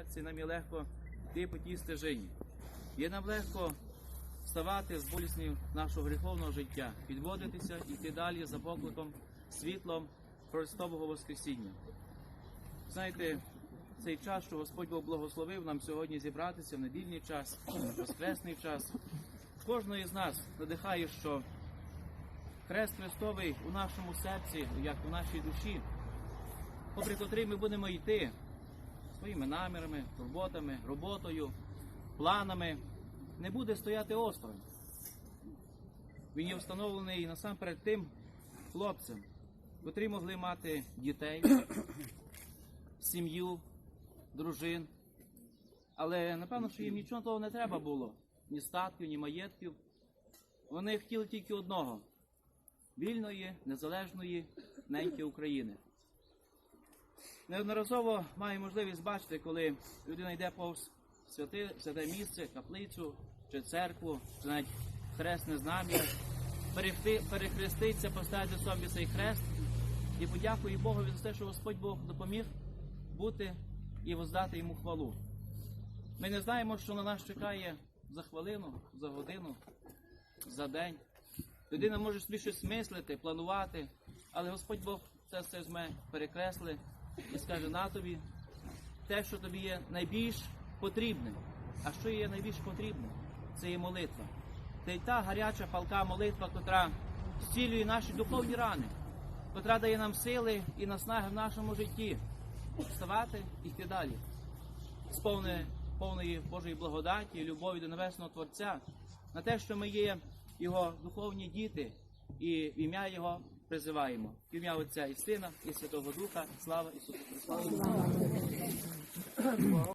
серці, нам є легко йти по тій стежині. Є нам легко вставати з боліснів нашого гріховного життя, підводитися і йти далі за покликом, світлом Христового Воскресіння. Знаєте, цей час, що Господь Бог благословив нам сьогодні зібратися в недільний час, в воскресний час. Кожного з нас надихає, що Хрест Христовий у нашому серці, як у нашій душі, попри котрий ми будемо йти своїми намірами, турботами, роботою, планами, не буде стояти осторонь. Він є встановлений насамперед тим хлопцям, котрі могли мати дітей, сім'ю, дружин. Але напевно, що їм нічого того не треба було, ні статків, ні маєтків. Вони хотіли тільки одного вільної, незалежної неньки України. Неодноразово маю можливість бачити, коли людина йде повз святи, святе місце, каплицю чи церкву, чи навіть хресне знам'я, перехреститься, поставити собі цей хрест і подякує Богові за те, що Господь Бог допоміг бути і воздати йому хвалу. Ми не знаємо, що на нас чекає за хвилину, за годину, за день. Людина може собі щось мислити, планувати, але Господь Бог це все зме перекресли і скаже на тобі те, що тобі є найбільш потрібним. А що є найбільш потрібним? Це є молитва. Це й та гаряча палка молитва, котра зцілює наші духовні рани, котра дає нам сили і наснаги в нашому житті вставати і йти далі. Сповне повної Божої благодаті любові до Небесного Творця, на те, що ми є Його духовні діти, і в ім'я Його призиваємо. В ім'я Отця і Сина, і Святого Духа. Слава Ісусу Христу!